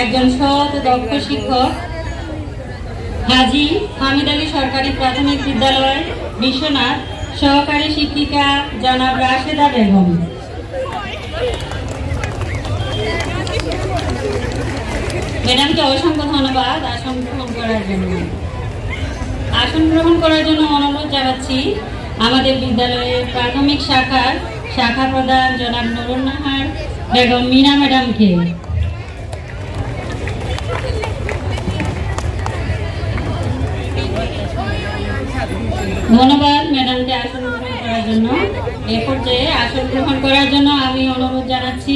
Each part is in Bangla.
একজন সৎ, দক্ষ শিক্ষক। হাজি হামিদ আলী সরকারি প্রাথমিক বিদ্যালয় বিশ্বনাথ সহকারী শিক্ষিকা জনাব রাশেদা বেগম। ম্যাডামকে অসংখ্য ধন্যবাদ আসন গ্রহণ করার জন্য। আসন গ্রহণ করার জন্য অনুরোধ জানাচ্ছি আমাদের বিদ্যালয়ের প্রাথমিক শাখার শাখা প্রধান জনাব নুরুন নাহার বেগম মিনা ম্যাডামকে। ধন্যবাদ ম্যাডামকে আসন গ্রহণ করার জন্য। এ পর্যায়ে আসন গ্রহণ করার জন্য আমি অনুরোধ জানাচ্ছি।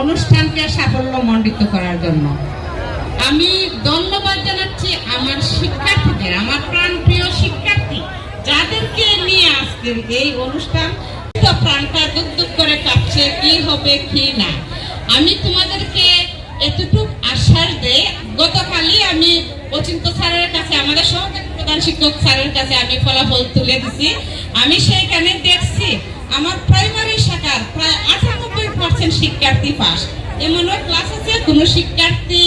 অনুষ্ঠানকে সাফল্য সাফল্যমণ্ডিত করার জন্য। আমি ধন্যবাদ জানাচ্ছি আমার শিক্ষার্থীদের, আমার প্রাণপ্রিয় শিক্ষার্থী, যাদেরকে নিয়ে আজকের এই অনুষ্ঠান প্রাণটা দুক দুক করে কাঁপছে, কি হবে, কি না। আমি তোমাদেরকে এতটুক আশ্বাস দেই, গতকালই আমি অচিন্ত স্যারের কাছে, আমাদের সহকারী প্রধান শিক্ষক স্যারের কাছে আমি ফলাফল তুলে দিছি। আমি সেইখানে দেখছি, আমার প্রাইমারি শাখার প্রায় আটানব্বই পার্সেন্ট শিক্ষার্থী পাস এমনও ক্লাস আছে, কোনো শিক্ষার্থী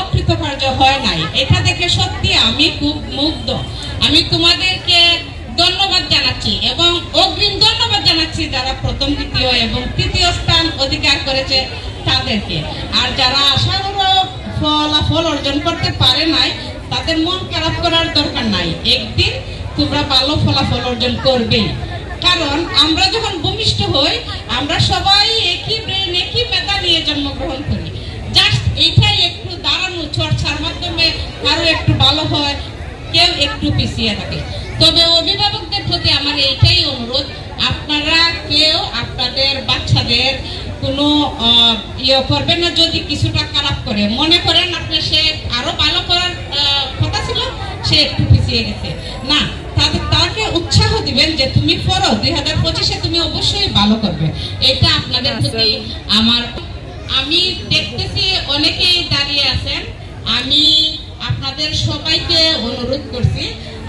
অকৃতকার্য হয় নাই। এটা দেখে সত্যি আমি খুব মুগ্ধ। আমি তোমাদেরকে ধন্যবাদ জানাচ্ছি এবং অগ্রিম ধন্যবাদ জানাচ্ছি যারা প্রথম, দ্বিতীয় এবং তৃতীয় স্থান অধিকার করেছে তাদেরকে। আর যারা আশানুরূপ ফলাফল অর্জন করতে পারে নাই, তাদের মন খারাপ করার দরকার নাই। একদিন তোমরা ভালো ফলাফল অর্জন করবেই। কারণ আমরা যখন ভূমিষ্ঠ হই, আমরা সবাই ব্রেন মেধা নিয়ে জন্মগ্রহণ করি? জাস্ট এইটাই একটু দাঁড়ানো, চর্চার মাধ্যমে কারও একটু ভালো হয়, কেউ একটু পিছিয়ে থাকে। তবে অভিভাবকদের প্রতি আমার এইটাই অনুরোধ, আপনারা কেউ আপনাদের বাচ্চাদের কোনো ইয়ে করবেন না, যদি কিছুটা খারাপ করে। মনে করেন আপনি সে আরও ভালো করার কথা ছিল, সে একটু পিছিয়ে গেছে। না উৎসাহ দিবেন যে তুমি পড়ো দুই হাজার পঁচিশে তুমি অবশ্যই ভালো করবে। এটা আপনাদের প্রতি আমার আমি দেখতেছি অনেকেই দাঁড়িয়ে আছেন। আমি আপনাদের সবাইকে অনুরোধ করছি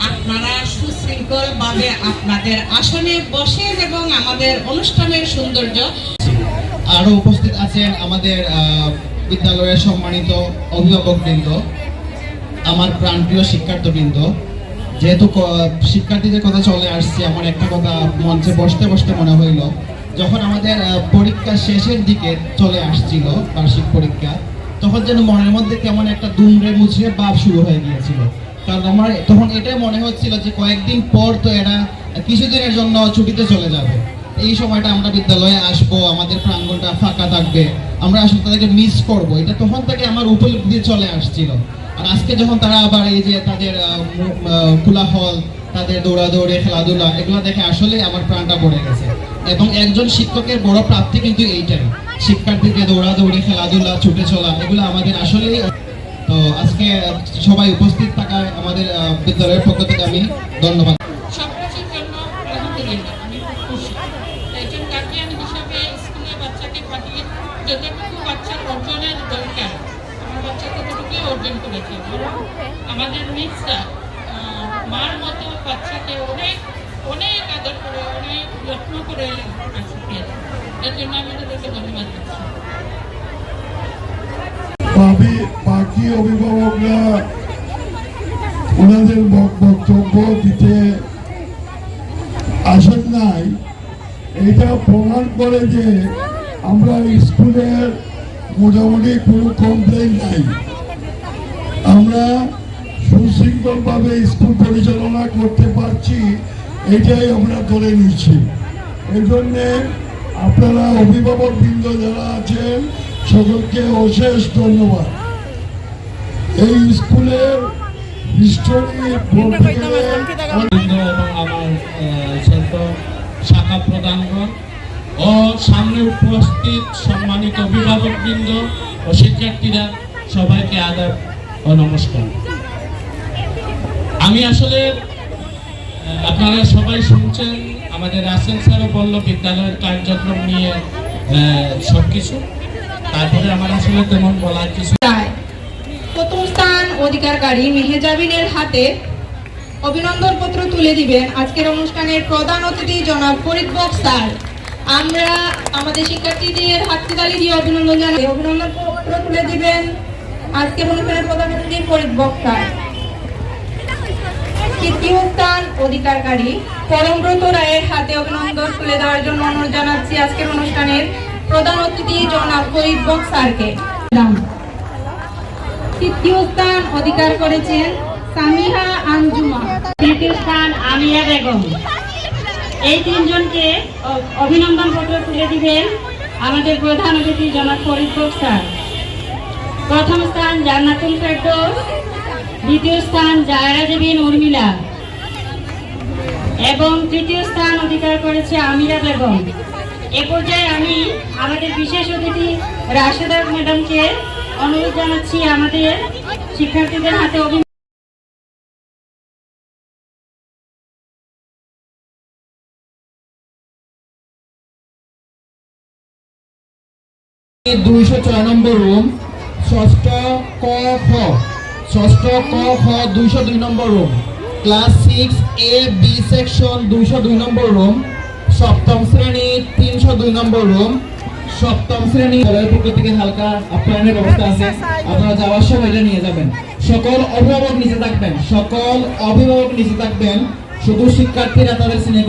আপনারা সুশৃঙ্খল ভাবে আপনাদের আসনে বসেন এবং আমাদের অনুষ্ঠানের সৌন্দর্য আরও উপস্থিত আছেন আমাদের আহ, বিদ্যালয়ের সম্মানিত অভিভাবকবৃন্দ আমার প্রাণপ্রিয় শিক্ষার্থীবৃন্দ। যেহেতু শিক্ষার্থীদের কথা চলে আসছে, আমার একটা কথা মঞ্চে বসতে বসতে মনে হইল, যখন আমাদের পরীক্ষা শেষের দিকে চলে আসছিল বার্ষিক পরীক্ষা, তখন যেন মনের মধ্যে কেমন একটা দুমড়ে মুছিয়ে বাপ শুরু হয়ে গিয়েছিল। কারণ আমার তখন এটাই মনে হচ্ছিল যে কয়েকদিন পর তো এরা কিছুদিনের জন্য ছুটিতে চলে যাবে। এই সময়টা আমরা বিদ্যালয়ে আসব আমাদের প্রাঙ্গণটা ফাঁকা থাকবে আমরা আসলে তাদেরকে মিস করব। এটা তখন থেকে আমার উপলব্ধি চলে আসছিল। আর আজকে যখন তারা আবার এই যে তাদের আহ, মু- আহ, খোলা হল তাদের দৌড়াদৌড়ি খেলাধুলা এগুলো দেখে আসলে আমার প্রাণটা পড়ে গেছে। এবং একজন শিক্ষকের বড় প্রাপ্তি কিন্তু এইটাই। শিক্ষার্থীকে দৌড়াদৌড়ি খেলাধুলা ছুটে চলা এগুলো আমাদের আসলেই তো আজকে সবাই উপস্থিত থাকায় আমাদের বিদ্যালয়ের পক্ষ থেকে আমি ধন্যবাদ। অর্জন করেছে। আমাদের মিক্সরা মার মতো বাচ্চাকে অনেক অনেক আদর করে, অনেক যত্ন করে শিখিয়েছে এর জন্য আমি তাদেরকে ধন্যবাদ দিচ্ছি। বাকি অভিভাবকরা ওনাদের বক্তব্য দিতে আসেন নাই। এটা প্রমাণ করে যে আমরা স্কুলের মোটামুটি কোনো কমপ্লেন নাই। আমরা সুশৃঙ্খলভাবে স্কুল পরিচালনা করতে পারছি, এটাই আমরা ধরে নিচ্ছি। এই জন্যে আপনারা অভিভাবক বৃন্দ যারা আছেন, সকলকে অশেষ ধন্যবাদ। এই স্কুলের শাখা প্রধানগণ ও সামনে অভিভাবকবৃন্দ ও শিক্ষার্থীরা সবাইকে আদর ও নমস্কার। আমি আসলে আপনারা সবাই শুনছেন আমাদের রাসেল স্যারও বলল বিদ্যালয়ের কার্যক্রম নিয়ে সব কিছু তারপরে আমার আসলে তেমন বলার কিছু প্রথম স্থান অধিকারকারী মেহেজাবিনের হাতে অভিনন্দন পত্র তুলে দিবেন আজকের অনুষ্ঠানের প্রধান অতিথি জনাব ফরিদ বক স্যার। আমরা আমাদের শিক্ষার্থীদের হাততালি দিয়ে অভিনন্দন জানাই। অভিনন্দন পত্র তুলে দিবেন আজকের অনুষ্ঠানের প্রধান অতিথি ফরিদ বক স্যার তৃতীয় স্থান অধিকারকারী পরমব্রত রায়ের হাতে অভিনন্দন তুলে দেওয়ার জন্য অনুরোধ জানাচ্ছি আজকের অনুষ্ঠানের প্রধান অতিথি জনাব ফরিদ তৃতীয় স্থান অধিকার করেছেন সামিহা আঞ্জুমা। তৃতীয় স্থান আমিয়া বেগম। এই তিনজনকে অভিনন্দন পত্র তুলে দিবেন আমাদের প্রধান অতিথি জনাব ফরিদ প্রথম স্থান জান্নাতুল ফেরদৌস, দ্বিতীয় স্থান জায়রা দেবিন উর্মিলা, এবং তৃতীয় স্থান অধিকার করেছে আমিরা বেগম। এ পর্যায়ে আমি আমাদের বিশেষ অতিথি রাশেদা ম্যাডামকে অনুরোধ জানাচ্ছি আমাদের শিক্ষার্থীদের হাতে অভি দুইশো ছয় নম্বর রুম। ষষ্ঠ ক খ, ষষ্ঠ ক খ দুইশো দুই নম্বর room class six A B section দুইশো দুই নম্বর রুম সপ্তম শ্রেণি তিনশো দুই নম্বর রুম সপ্তম শ্রেণি পক্ষ থেকে হালকা আপ্যায়নের ব্যবস্থা আছে। আপনারা যাওয়ার সময় নিয়ে যাবেন। সকল অভিভাবক নিচে থাকবেন। সকল অভিভাবক নিচে থাকবেন। শুধু শিক্ষার্থীরা তাদের শ্রেণি